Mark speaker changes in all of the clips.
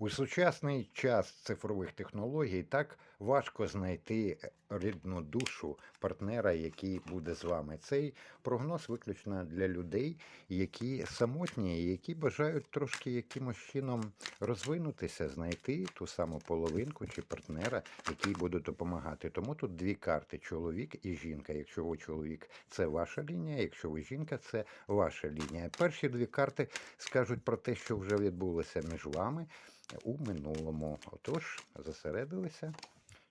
Speaker 1: У сучасний час цифрових технологій так важко знайти рідну душу партнера, який буде з вами. Цей прогноз виключно для людей, які самотні, які бажають трошки якимось чином розвинутися, знайти ту саму половинку чи партнера, який буде допомагати. Тому тут дві карти: чоловік і жінка. Якщо ви чоловік, це ваша лінія, якщо ви жінка, це ваша лінія. Перші дві карти скажуть про те, що вже відбулося між вами у минулому. Отож, зосередилися.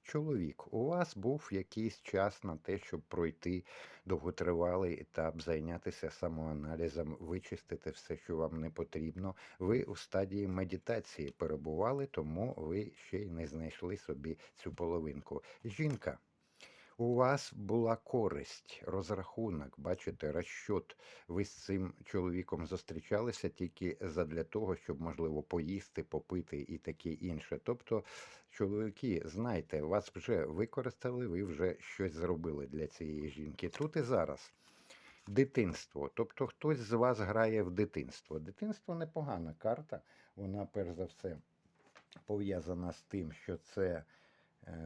Speaker 1: Чоловік, у вас був якийсь час на те, щоб пройти довготривалий етап, зайнятися самоаналізом, вичистити все, що вам не потрібно. Ви у стадії медитації перебували, тому ви ще й не знайшли собі цю половинку. Жінка. У вас була користь, розрахунок, бачите, розчот. Ви з цим чоловіком зустрічалися тільки задля того, щоб, можливо, поїсти, попити і таке інше. Тобто, чоловіки, знайте, вас вже використали, ви вже щось зробили для цієї жінки. Тут і зараз. Дитинство. Тобто хтось з вас грає в дитинство. Дитинство непогана карта. Вона, перш за все, пов'язана з тим, що це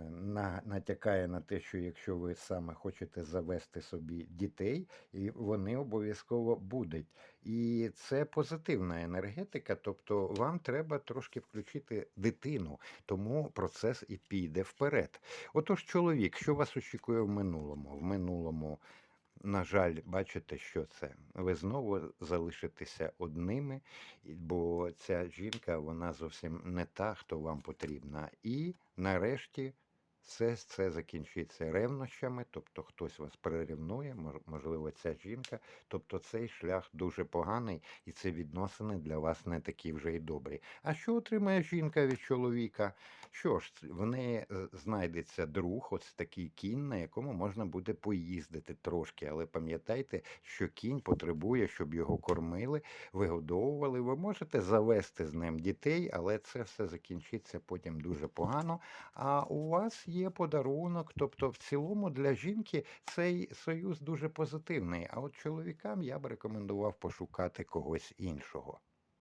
Speaker 1: на, натякає на те, що якщо ви саме хочете завести собі дітей, і вони обов'язково будуть. І це позитивна енергетика, тобто вам треба трошки включити дитину, тому процес і піде вперед. Отож, чоловік, що вас очікує в минулому? В минулому. На жаль, бачите, що це. Ви знову залишитеся одними, бо ця жінка вона зовсім не та, хто вам потрібна. І нарешті все це закінчиться ревнощами, тобто хтось вас перерівнує, можливо, ця жінка. Тобто цей шлях дуже поганий, і ці відносини для вас не такі вже й добрі. А що отримає жінка від чоловіка? Що ж, в неї е, знайдеться друг, ось такий кінь, на якому можна буде поїздити трошки. Але пам'ятайте, що кінь потребує, щоб його кормили, вигодовували. Ви можете завести з ним дітей, але це все закінчиться потім дуже погано. А у вас є подарунок. Тобто, в цілому для жінки цей союз дуже позитивний. А от чоловікам я б рекомендував пошукати когось іншого.